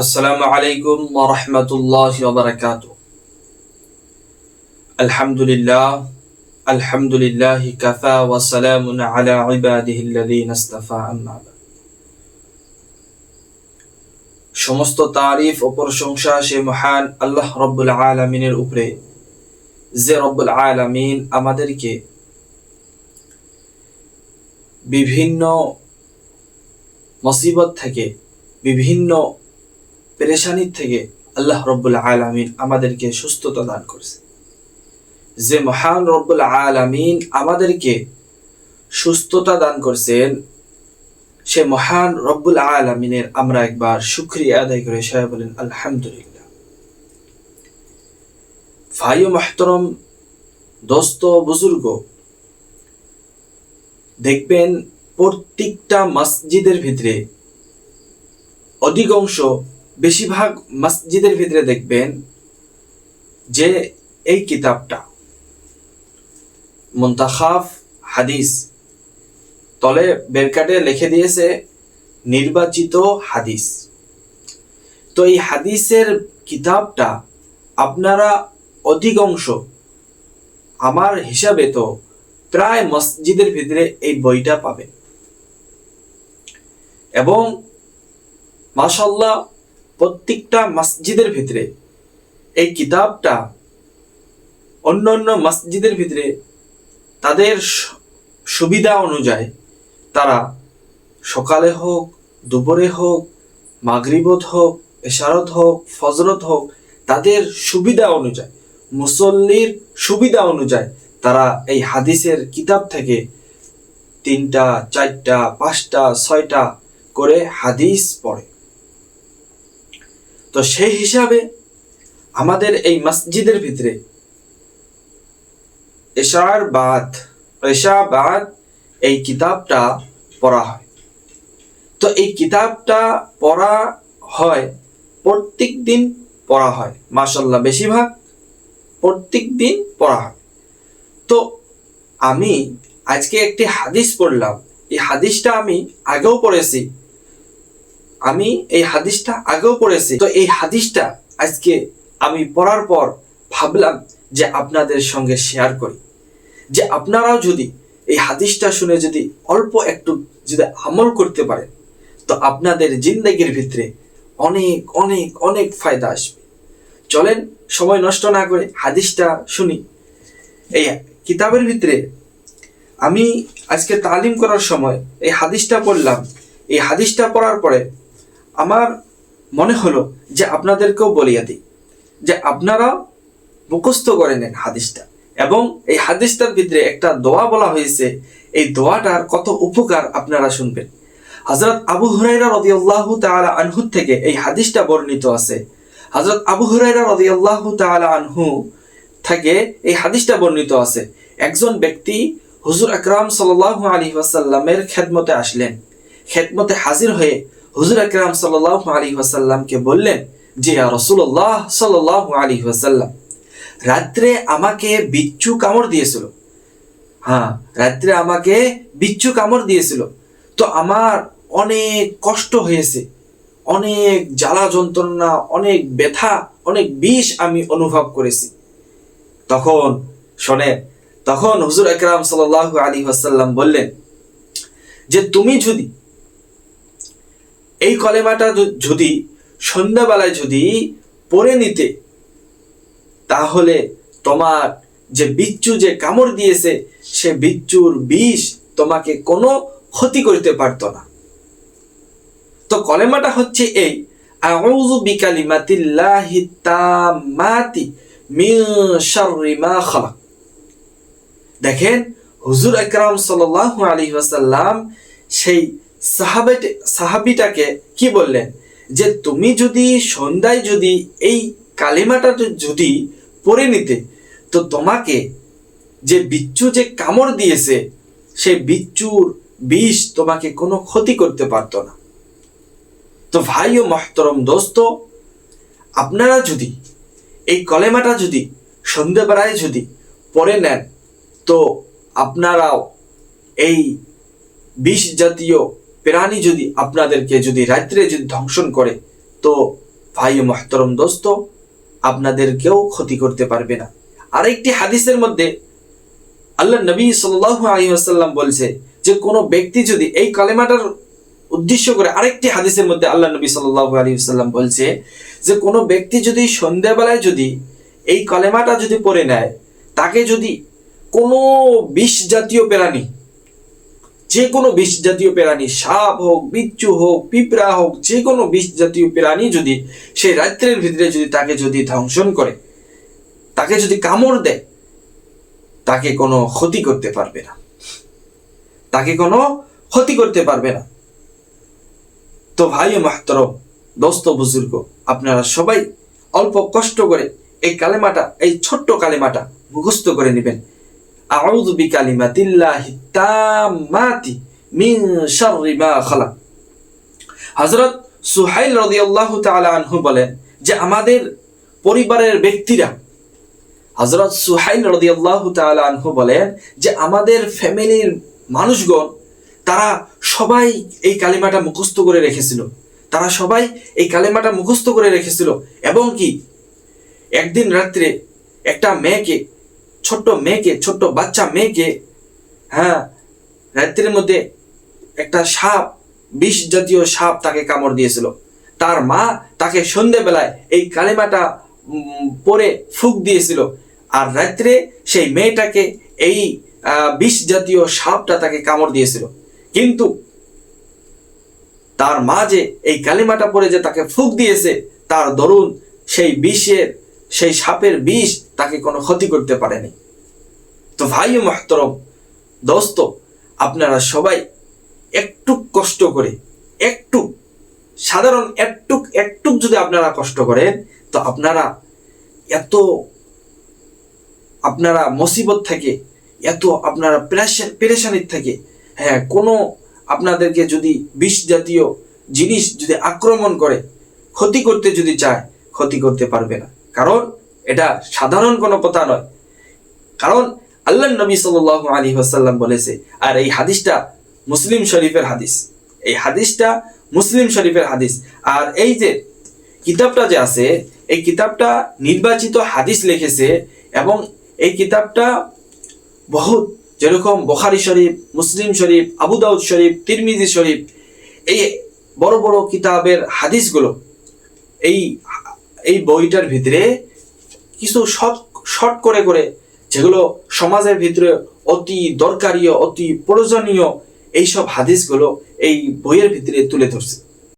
আসসালামু আলাইকুম ওরহমতুল্লাহ বারকাত আলহামদুলিল্লাহ আলহামদুলিল্লাহ কাফা ওয়াসালাম আলা ইবাদিহিল্লাযীন ইসতাফা, আম্মা সমস্ত তারিফ ও প্রশংসা সে মহান আল্লাহ রব্বুল আলামিনের উপরে। যে রব্বুল আলামিন আমাদেরকে বিভিন্ন মুসিবত থেকে, বিভিন্ন পেরেশানির থেকে আল্লাহ রব্বুল আলমিন আমাদেরকে সুস্থতা দান করছে। যে মহান রব্বুল আলমিন আমাদেরকে সুস্থতা দান করছেন, সে মহান রব্বুল আলমিনের আমরা একবার শুক্রিয়া আদায় করে সবাই বলেন, আলহামদুলিল্লাহ। ভাই ও মাহতরম, দোস্ত বুজুর্গ, দেখবেন প্রত্যেকটা মসজিদের ভিতরে অধিকাংশ বেশিরভাগ মসজিদের ভিতরে দেখবেন যে এই কিতাবটা, মুন্তাখাফ হাদিস, তলে বেরকাটে লিখে দিয়েছে নির্বাচিত হাদিস। তো এই হাদিসের কিতাবটা আপনারা অধিকাংশ, আমার হিসাবে তো প্রায় মসজিদের ভিতরে এই বইটা পাবেন। এবং মাশাল্লাহ প্রত্যেকটা মসজিদের ভিতরে এই কিতাবটা অন্য অন্য মসজিদের ভিতরে তাদের সুবিধা অনুযায়ী তারা সকালে হোক, দুপুরে হোক, মাগরিবত হোক, এশারত হোক, ফজরত হোক, তাদের সুবিধা অনুযায়ী, মুসল্লির সুবিধা অনুযায়ী তারা এই হাদিসের কিতাব থেকে তিনটা, চারটা, পাঁচটা, ছয়টা করে হাদিস পড়ে। তো সেই হিসাবে আমাদের এই মসজিদের ভিতরে এশার বাদ, এশা বাদ এই কিতাবটা পড়া হয়। তো এই কিতাবটা পড়া হয়, প্রত্যেক দিন পড়া হয় মাসাল্লাহ বেশিরভাগ প্রত্যেক দিন পড়া হয়। তো আমি আজকে একটি হাদিস পড়লাম, এই হাদিসটা আমি আগেও পড়েছি। আমি এই হাদিসটা আগেও পড়েছি। তো এই হাদিসটা আজকে আমি পড়ার পর ভাবলাম যে আপনাদের সঙ্গে শেয়ার করি। যে আপনারাও যদি এই হাদিসটা শুনে যদি অল্প একটু যদি আমল করতে পারেন, তো আপনাদের জিন্দগির ভিতরে অনেক অনেক অনেক ফায়দা আসবে। চলেন সময় নষ্ট না করে হাদিসটা শুনি। এই কিতাবের ভিতরে আমি আজকে তালিম করার সময় এই হাদিসটা পড়লাম। এই হাদিসটা পড়ার পরে আমার মনে হলো যে আপনাদেরকেও বলিয়া দিই যে আপনারা মুখস্থ করে নেন হাদিসটা। এবং এই হাদিসটার ভিতরে একটা দোয়া বলা হয়েছে, এই দোয়াটার কত উপকার আপনারা শুনবেন। হজরত আবু হুরাইরা রদিয়াল্লাহ তাআলা আনহু থেকে এই হাদিসটা বর্ণিত আছে। হজরত আবু হুরাইরা রদিয়াল্লাহ তাআলা আনহু থেকে এই হাদিসটা বর্ণিত আছে। একজন ব্যক্তি হুজুর আকরাম সাল্লাহ আলী ওয়াসাল্লামের খেদমতে আসলেন। খেদমতে হাজির হয়ে হুজুর আকরাম সাল্লাহ আলী ওয়াসাল্লামকে বললেন যে রসুল্লাহ সাল্লাহ আলী ওয়াসাল্লাম, রাত্রে আমাকে বিচ্ছু কামড় দিয়েছিল। হ্যাঁ রাত্রে আমাকে বিচ্ছু কামড় দিয়েছিল। তো আমার অনেক কষ্ট হয়েছে, অনেক জ্বালা যন্ত্রণা, অনেক ব্যথা, অনেক বিষ আমি অনুভব করেছি। তখন, শোনে, তখন হুজুর আকরাম সাল আলী হাসাল্লাম বললেন, যে তুমি যদি এই কলেমাটা যদি সন্ধ্যাবেলায় যদি পড়ে নিতে, তাহলে তোমার যে বিচ্ছু যে কামড় দিয়েছে, সে বিচ্ছুর বিষ তোমাকে কোনো ক্ষতি করতে পারতো না। তো কলেমাটা হচ্ছে এই, আউযু বিকালিমাতিল্লাহি তাম্মাতি মিন শাররি মা খালাক। দেখেন, হুজুর আকরাম সাল্লাল্লাহু আলাইহি ওয়াসাল্লাম সেই সাহাবেট সাহাবিটাকে কি বললেন? যে তুমি যদি সন্ধ্যায় যদি এই কালিমাটা যদি পড়ে নিতে, তো তোমাকে যে বিচ্ছু যে কামড় দিয়েছে সে বিচ্ছুর বিষ তোমাকে কোনো ক্ষতি করতে পারতো না। তো ভাই ও মহতরম দোস্ত, আপনারা যদি এই কলেমাটা যদি সন্ধ্যেবেলায় যদি পড়ে নেন, তো আপনারাও এই বিষ জাতীয় প্রাণী যদি আপনাদেরকে যদি রাত্রে যদি ধ্বংসন করে, তো ভাই মহতরম দোস্ত, আপনাদেরকেও ক্ষতি করতে পারবে না। আরেকটি হাদিসের মধ্যে আল্লাহ নবী সাল্লাল্লাহু আলাইহি ওয়াসাল্লাম বলছে যে, কোনো ব্যক্তি যদি এই কালেমাটার উদ্দেশ্য করে আরেকটি হাদিসের মধ্যে আল্লাহ নবী সাল্লাল্লাহু আলাইহি ওয়াসাল্লাম বলছে যে, কোনো ব্যক্তি যদি সন্ধ্যাবেলায় যদি এই কালেমাটা যদি পড়ে নেয়, তাকে যদি কোনো বিষ জাতীয় প্রাণী যে কোনো বিষ জাতীয় প্রাণী, সাপ হোক, বিচ্ছু হোক, পিঁপড়া হোক যে কোনো বিষ জাতীয় প্রাণী যদি সেই রাত্রের ভিতরে যদি তাকে যদি ধ্বংসন করে, তাকে যদি কামড় দেয়, তাকে কোনো ক্ষতি করতে পারবে না। তাকে কোনো ক্ষতি করতে পারবে না। তো ভাই ও মাহতরম, দোস্ত বুজুর্গ, আপনারা সবাই অল্প কষ্ট করে এই কালেমাটা, এই ছোট্ট কালেমাটা মুখস্থ করে নেবেন। আউযু মিন শাররি মা খালাক। হযরত সুহাইল রাদিয়াল্লাহু তাআলা আনহু বলেন যে আমাদের পরিবারের ব্যক্তিরা, হযরত সুহাইল রাদিয়াল্লাহু তাআলা আনহু বলেন যে আমাদের ফ্যামিলির মানুষগণ, তারা সবাই এই কালিমাটা মুখস্থ করে রেখেছিল। তারা সবাই এই কালিমাটা মুখস্থ করে রেখেছিল এবং কি? একদিন রাত্রে একটা মেয়েকে ছোট্ট মেয়েকে, ছোট্ট বাচ্চা মেয়েকে হ্যাঁ রাত্রের মধ্যে একটা সাপ, বিষ জাতীয় সাপ তাকে কামড় দিয়েছিল। তার মা তাকে সন্ধেবেলায় এই কালিমাটা পরে ফুক দিয়েছিল। আর রাত্রে সেই মেয়েটাকে এই বিষ জাতীয় সাপটা তাকে কামড় দিয়েছিল। কিন্তু তার মা যে এই কালিমাটা পরে যে তাকে ফুক দিয়েছে, তার দরুন সেই বিষের সেই সাপের বিষ তাকে কোনো ক্ষতি করতে পারেনি। তো ভাই মহতরম, দোস্ত, আপনারা সবাই একটু কষ্ট করে একটু সাধারণ একটুক একটুক যদি আপনারা কষ্ট করেন, তো আপনারা এত, আপনারা মুসিবত থেকে, এত আপনারা পেরেশান- পেরেশানির থেকে হ্যাঁ কোনো আপনাদেরকে যদি বিষ জাতীয় জিনিস যদি আক্রমণ করে, ক্ষতি করতে যদি চায়, ক্ষতি করতে পারবে না। কারণ এটা সাধারণ কোনো কথা নয়। কারণ আল্লাহ নবী সাল্লাল্লাহু আলাইহি ওয়াসাল্লাম বলেছে, আর এই হাদিসটা মুসলিম শরীফের হাদিস। এই হাদিসটা মুসলিম শরীফের হাদিস। আর এই যে কিতাবটা যে আছে, এই কিতাবটা নির্বাচিত হাদিস লিখেছে এবং এই কিতাবটা বহুত যেরকম বখারি শরীফ, মুসলিম শরীফ, আবু দাউদ শরীফ, তিরমিজি শরীফ, এই বড় বড় কিতাবের হাদিসগুলো, এই বইটার ভিতরে কিছু শর্ট শর্ট করে করে যেগুলো সমাজের ভিতরে অতি দরকারীয়, অতি প্রয়োজনীয়, এইসব হাদিসগুলো এই বইয়ের ভিতরে তুলে ধরছে।